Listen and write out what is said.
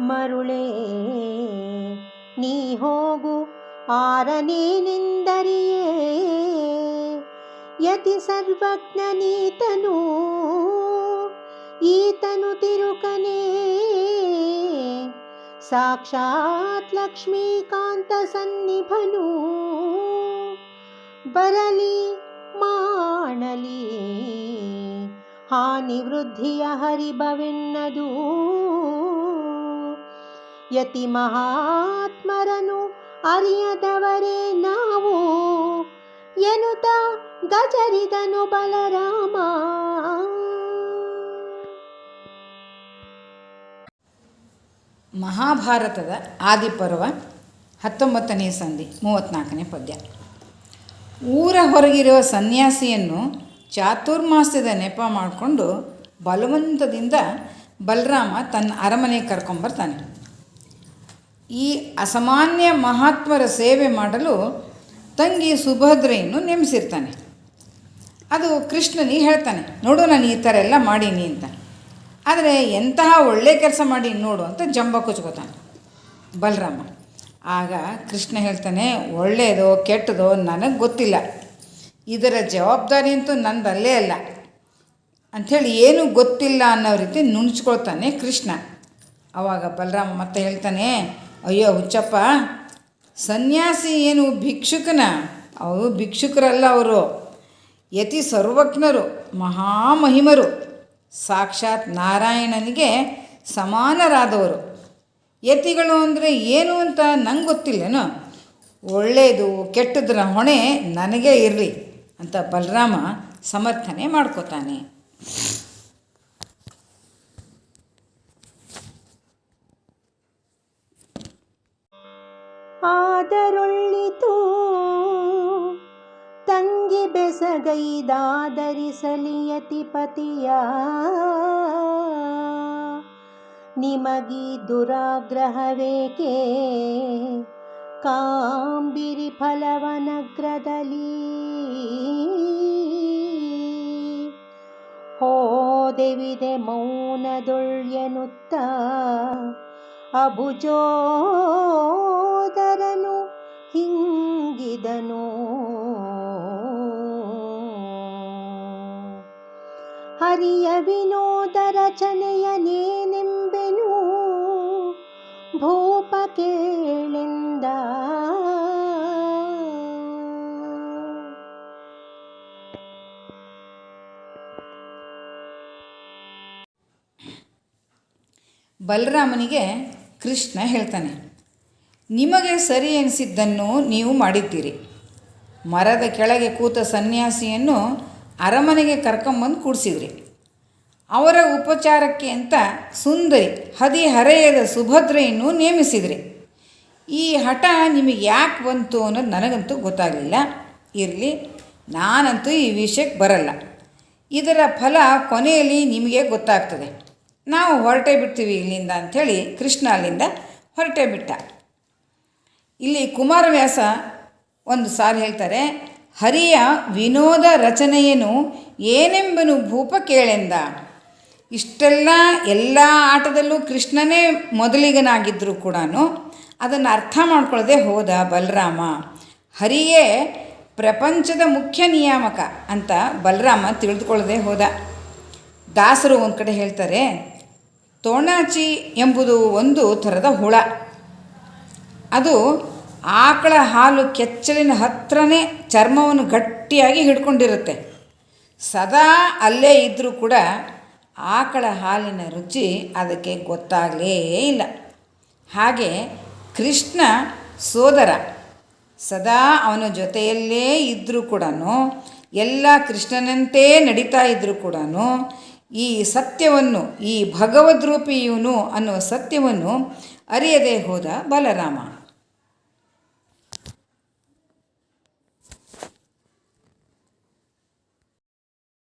ಮರುಳೇ, ನೀ ಹೋಗು ಆರನೇನೆಂದರಿಯೇ? ಯತಿ ಸರ್ವಜ್ಞನೀತನು ಈತನು ತಿರುಕನೇ. ಸಾಕ್ಷಾತ್ ಲಕ್ಷ್ಮೀಕಾಂತ ಸನ್ನಿಭನು ಬರಲಿ, ಮಾಡಲಿ ಹಾನಿ ವೃದ್ಧಿಯ ಹರಿಬವೆನ್ನದು ಯತಿ ಮಹಾತ್ಮರನು ಅರಿಯದವರೇ ನಾವು. ಎನುತ ಗಜರಿದನು ಬಲರಾಮ. ಮಹಾಭಾರತದ ಆದಿಪರ್ವ ಹತ್ತೊಂಬತ್ತನೇ ಸಂಧಿ ಮೂವತ್ತ್ನಾಲ್ಕನೇ ಪದ್ಯ. ಊರ ಹೊರಗಿರುವ ಸನ್ಯಾಸಿಯನ್ನು ಚಾತುರ್ಮಾಸ್ಯದ ನೆಪ ಮಾಡಿಕೊಂಡು ಬಲವಂತದಿಂದ ಬಲರಾಮ ತನ್ನ ಅರಮನೆಗೆ ಕರ್ಕೊಂಬರ್ತಾನೆ. ಈ ಅಸಾಮಾನ್ಯ ಮಹಾತ್ಮರ ಸೇವೆ ಮಾಡಲು ತಂಗಿ ಸುಭದ್ರೆಯನ್ನು ನೇಮಿಸಿರ್ತಾನೆ. ಅದು ಕೃಷ್ಣನಿಗೆ ಹೇಳ್ತಾನೆ, ನೋಡು ನಾನು ಈ ಥರ ಎಲ್ಲ ಮಾಡೀನಿ ಅಂತ. ಆದರೆ ಎಂತಹ ಒಳ್ಳೆ ಕೆಲಸ ಮಾಡಿ ನೋಡು ಅಂತ ಜಂಬ ಕುಚ್ಕೋತಾನೆ ಬಲರಾಮ. ಆಗ ಕೃಷ್ಣ ಹೇಳ್ತಾನೆ ಒಳ್ಳೆಯದೋ ಕೆಟ್ಟದೋ ನನಗೆ ಗೊತ್ತಿಲ್ಲ. ಇದರ ಜವಾಬ್ದಾರಿ ಅಂತೂ ನಂದಲ್ಲೇ ಅಲ್ಲ. ಅಂಥೇಳಿ ಏನೂ ಗೊತ್ತಿಲ್ಲ ಅನ್ನೋ ರೀತಿ ನುಣುಚ್ಕೊಳ್ತಾನೆ ಕೃಷ್ಣ. ಆವಾಗ ಬಲರಾಮ ಮತ್ತೆ ಹೇಳ್ತಾನೆ ಅಯ್ಯೋ, ಹುಚ್ಚಪ್ಪ. ಸನ್ಯಾಸಿ ಏನು ಭಿಕ್ಷುಕನ? ಅವರು ಭಿಕ್ಷುಕರಲ್ಲ ಅವರು. ಯತಿ ಸರ್ವಜ್ಞರು, ಮಹಾಮಹಿಮರು. ಸಾಕ್ಷಾತ್ ನಾರಾಯಣನಿಗೆ ಸಮಾನರಾದವರು. ಯತಿಗಳು ಅಂದರೆ ಏನು ಅಂತ ನಂಗೆ ಗೊತ್ತಿಲ್ಲೇನೋ? ಒಳ್ಳೆಯದು ಕೆಟ್ಟದ್ರ ಹೊಣೆ ನನಗೇ ಇರಲಿ ಅಂತ ಬಲರಾಮ ಸಮರ್ಥನೆ ಮಾಡ್ಕೋತಾನೆ. ಆದರೊಳ್ಳಿತು. ತಂಗಿ ಬೆಸಗೈದಾದರಿಸಲಿಯತಿ ಪತಿಯ. ನಿಮಗಿ ದುರಾಗ್ರಹವೇಕೆ? ಕಾಂಬಿರಿ ಫಲವನಗ್ರದಲ್ಲಿ ಹೋದೆವಿದೆ ಮೌನದೊಳ್ಯನುತ್ತ. ಅಭುಜೋದರನು ಹಿಂಗಿದನು. ಹರಿಯ ವಿನೋದ ರಚನೆಯನೇನೆಂಬೆನು ಭೂಪ ಕೇಳೆಂದ. ಬಲರಾಮನಿಗೆ ಕೃಷ್ಣ ಹೇಳ್ತಾನೆ, ನಿಮಗೆ ಸರಿ ಎನಿಸಿದ್ದನ್ನು ನೀವು ಮಾಡಿದ್ದೀರಿ. ಮರದ ಕೆಳಗೆ ಕೂತ ಸನ್ಯಾಸಿಯನ್ನು ಅರಮನೆಗೆ ಕರ್ಕೊಂಬಂದು ಕೂಡಿಸಿದ್ರಿ. ಅವರ ಉಪಚಾರಕ್ಕೆ ಅಂತ ಸುಂದರಿ ಹದಿಹರೆಯದ ಸುಭದ್ರೆಯನ್ನು ನೇಮಿಸಿದ್ರಿ. ಈ ಹಠ ನಿಮಗೆ ಯಾಕೆ ಬಂತು ಅನ್ನೋದು ನನಗಂತೂ ಗೊತ್ತಾಗಲಿಲ್ಲ. ಇರಲಿ, ನಾನಂತೂ ಈ ವಿಷಯಕ್ಕೆ ಬರಲ್ಲ. ಇದರ ಫಲ ಕೊನೆಯಲ್ಲಿ ನಿಮಗೆ ಗೊತ್ತಾಗ್ತದೆ. ನಾವು ಹೊರಟೇ ಬಿಡ್ತೀವಿ ಇಲ್ಲಿಂದ ಅಂಥೇಳಿ ಕೃಷ್ಣ ಅಲ್ಲಿಂದ ಹೊರಟೇ ಬಿಟ್ಟ. ಇಲ್ಲಿ ಕುಮಾರವ್ಯಾಸ ಒಂದು ಸಾರಿ ಹೇಳ್ತಾರೆ, ಹರಿಯ ವಿನೋದ ರಚನೆಯೇನು ಏನೆಂಬನು ಭೂಪ ಕೇಳೆಂದ. ಇಷ್ಟೆಲ್ಲ ಎಲ್ಲ ಆಟದಲ್ಲೂ ಕೃಷ್ಣನೇ ಮೊದಲಿಗನಾಗಿದ್ದರೂ ಕೂಡ ಅದನ್ನು ಅರ್ಥ ಮಾಡ್ಕೊಳ್ಳದೆ ಹೋದ ಬಲರಾಮ. ಹರಿಯೇ ಪ್ರಪಂಚದ ಮುಖ್ಯ ನಿಯಾಮಕ ಅಂತ ಬಲರಾಮ ತಿಳಿದುಕೊಳ್ಳದೆ ಹೋದ. ದಾಸರು ಒಂದು ಕಡೆ ಹೇಳ್ತಾರೆ ತೋಣಾಚಿ ಎಂಬುದು ಒಂದು ಥರದ ಹುಳ. ಅದು ಆಕಳ ಹಾಲು ಕೆಚ್ಚಲಿನ ಹತ್ರನೇ ಚರ್ಮವನ್ನು ಗಟ್ಟಿಯಾಗಿ ಹಿಡ್ಕೊಂಡಿರುತ್ತೆ. ಸದಾ ಅಲ್ಲೇ ಇದ್ದರೂ ಕೂಡ ಆಕಳ ಹಾಲಿನ ರುಚಿ ಅದಕ್ಕೆ ಗೊತ್ತಾಗಲೇ ಇಲ್ಲ. ಹಾಗೆ ಕೃಷ್ಣ ಸೋದರ ಸದಾ ಅವನ ಜೊತೆಯಲ್ಲೇ ಇದ್ದರೂ ಕೂಡ ಎಲ್ಲ ಕೃಷ್ಣನಂತೆ ನಡೀತಾ ಇದ್ದರೂ ಕೂಡ ಈ ಸತ್ಯವನ್ನು ಈ ಭಗವದ್ರೂಪಿ ಇವನು ಅನ್ನುವ ಸತ್ಯವನ್ನು ಅರಿಯದೇ ಹೋದ ಬಲರಾಮ.